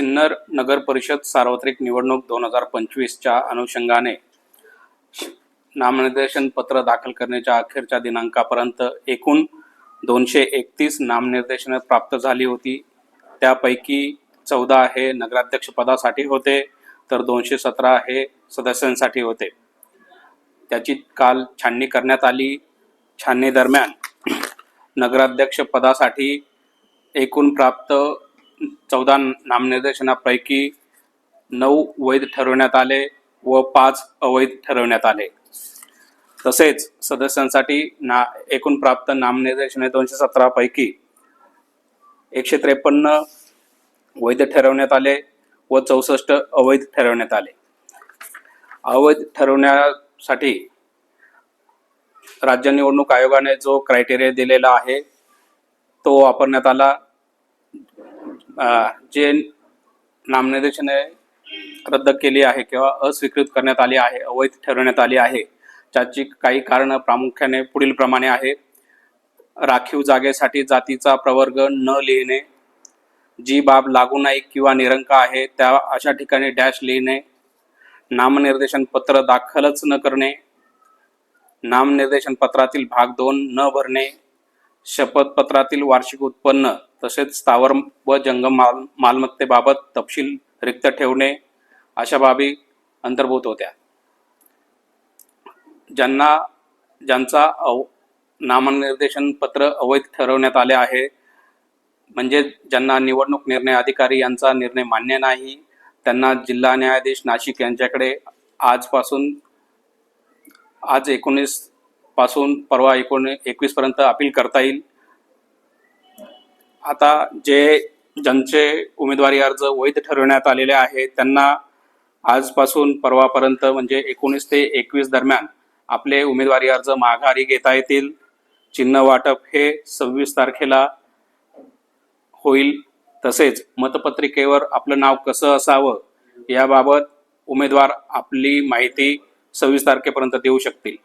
सिन्नर नगर परिषद सार्वत्रिक निवडणूक दोन हजार पंचवीसच्या अनुषंगाने नामनिर्देशन पत्र दाखल करण्याच्या अखेरच्या दिनांकापर्यंत एकूण दोनशे एकतीस नामनिर्देशने प्राप्त झाली होती. त्यापैकी चौदा हे नगराध्यक्षपदासाठी होते तर दोनशे सतरा हे सदस्यांसाठी होते. त्याची काल छाननी करण्यात आली. छाननी दरम्यान नगराध्यक्ष पदासाठी एकूण प्राप्त चौदा नामनिर्देशनापैकी नऊ वैध ठरवण्यात आले व पाच अवैध ठरवण्यात आले. तसेच सदस्यांसाठी ना एकूण प्राप्त नामनिर्देशने दोनशे सतरापैकी एकशे त्रेपन्न वैध ठरवण्यात आले व चौसष्ट अवैध ठरवण्यात आले. अवैध ठरवण्यासाठी राज्य निवडणूक आयोगाने जो क्रायटेरिया दिलेला आहे तो वापरण्यात आला. जे नामनिर्देशने रद्द केली आहे किंवा अस्वीकृत करण्यात आली आहे अवैध ठरवण्यात आली आहे त्याची काही कारणं प्रामुख्याने पुढील प्रमाणे आहे. राखीव जागेसाठी जातीचा प्रवर्ग न लिहिणे जी बाब लागू नाही किंवा निरंक आहे त्या अशा ठिकाणी डॅश लिहिणे नामनिर्देशन पत्र दाखलच न करणे नामनिर्देशन पत्रातील भाग दोन न भरणे शपथपत्रातील वार्षिक उत्पन्न तसेच स्थावर व जंगम माल मालमत्तेबाबत तपशील रिक्त ठेवणे अशा बाबी अंतर्भूत होत्या. ज्यांना ज्यांचा अव नामनिर्देशन पत्र अवैध ठरवण्यात आले आहे म्हणजे ज्यांना निवडणूक निर्णय अधिकारी यांचा निर्णय मान्य नाही त्यांना जिल्हा न्यायाधीश नाशिक यांच्याकडे आजपासून आज एकोणीस पासून परवा एकोण एकवीस पर्यंत अपील करता येईल. आता जे ज्यांचे उमेदवारी अर्ज वैध ठरवण्यात आलेले आहे त्यांना आजपासून परवापर्यंत म्हणजे एकोणीस ते एकवीस दरम्यान आपले उमेदवारी अर्ज माघारी घेता येतील. चिन्ह वाटप हे सव्वीस तारखेला होईल. तसेच मतपत्रिकेवर आपलं नाव कसं असावं याबाबत उमेदवार आपली माहिती सव्वीस तारखेपर्यंत देऊ शकतील.